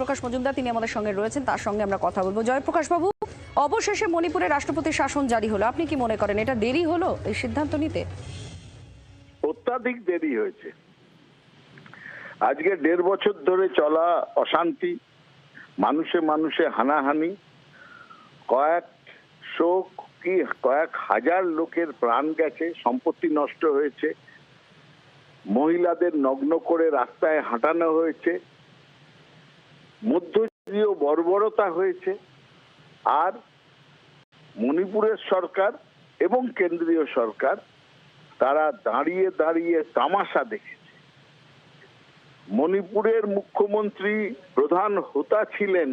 প্রকাশ মজুমদার, তিনি আমাদের সঙ্গে রয়েছেন, তার সঙ্গে আমরা কথা বলব। জয়প্রকাশ বাবু অবশেষে মণিপুরে রাষ্ট্রপতির শাসন জারি হলো। আপনি কি মনে করেন, এটা দেরি হলো এই সিদ্ধান্ত নিতে? অত্যাধিক দেরি হয়েছে। আজকে দেড় বছর ধরে চলা অশান্তি, মানুষে মানুষে হানাহানি, কয়েক শোক কি, কয়েক হাজার লোকের প্রাণ গেছে, সম্পত্তি নষ্ট হয়েছে, মহিলাদের নগ্ন করে রাস্তায় হাঁটানো হয়েছে মধ্যযুগীয় বর্বরতা হয়েছে আর মণিপুরের সরকার এবং কেন্দ্রীয় সরকার তারা দাঁড়িয়ে দাঁড়িয়ে তামাশা দেখেছে। মণিপুরের মুখ্যমন্ত্রী প্রধান হোতা ছিলেন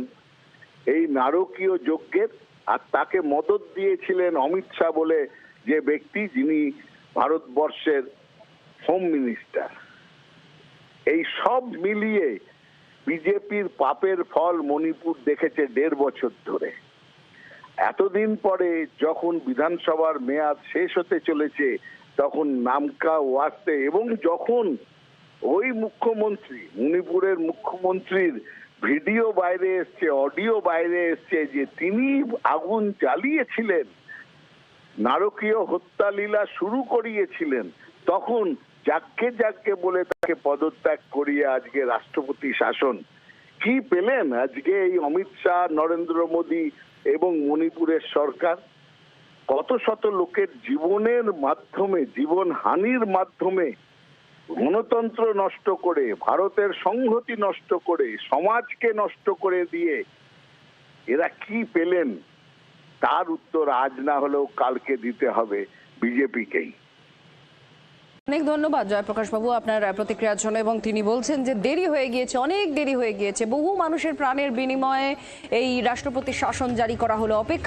এই নারকীয় যজ্ঞের আর তাকে মদত দিয়েছিলেন অমিত শাহ বলে যে ব্যক্তি যিনি ভারতবর্ষের হোম মিনিস্টার। এই সব মিলিয়ে বিজেপির পাপের ফল মণিপুর দেখেছে দেড় বছর ধরে। এতদিন পরে যখন বিধানসভার মেয়াদ শেষ হতে চলেছে, তখন নামকা ওয়াস্তে এবং যখন ওই মুখ্যমন্ত্রী, মণিপুরের মুখ্যমন্ত্রীর ভিডিও বাইরে এসছে, অডিও বাইরে এসছে যে তিনি আগুন জ্বালিয়েছিলেন, নারকীয় হত্যা লীলা শুরু করিয়েছিলেন, তখন যাকে যাকে বলে তাকে পদত্যাগ করিয়ে আজকে রাষ্ট্রপতি শাসন, কি পেলেন আজকে এই অমিত শাহ, নরেন্দ্র মোদী এবং মণিপুরের সরকার? কত শত লোকের জীবনের মাধ্যমে, জীবন হানির মাধ্যমে গণতন্ত্র নষ্ট করে, ভারতের সংহতি নষ্ট করে, সমাজকে নষ্ট করে দিয়ে এরা কি পেলেন? তার উত্তর আজ না হলেও কালকে দিতে হবে বিজেপিকেই। অনেক ধন্যবাদ জয়প্রকাশ বাবু আপনার প্রতিক্রিয়ার জন্য এবং তিনি বলছেন যে দেরি হয়ে গিয়েছে, অনেক দেরি হয়ে গিয়েছে। বহু মানুষের প্রাণের বিনিময়ে এই রাষ্ট্রপতির শাসন জারি করা হলো। অপেক্ষা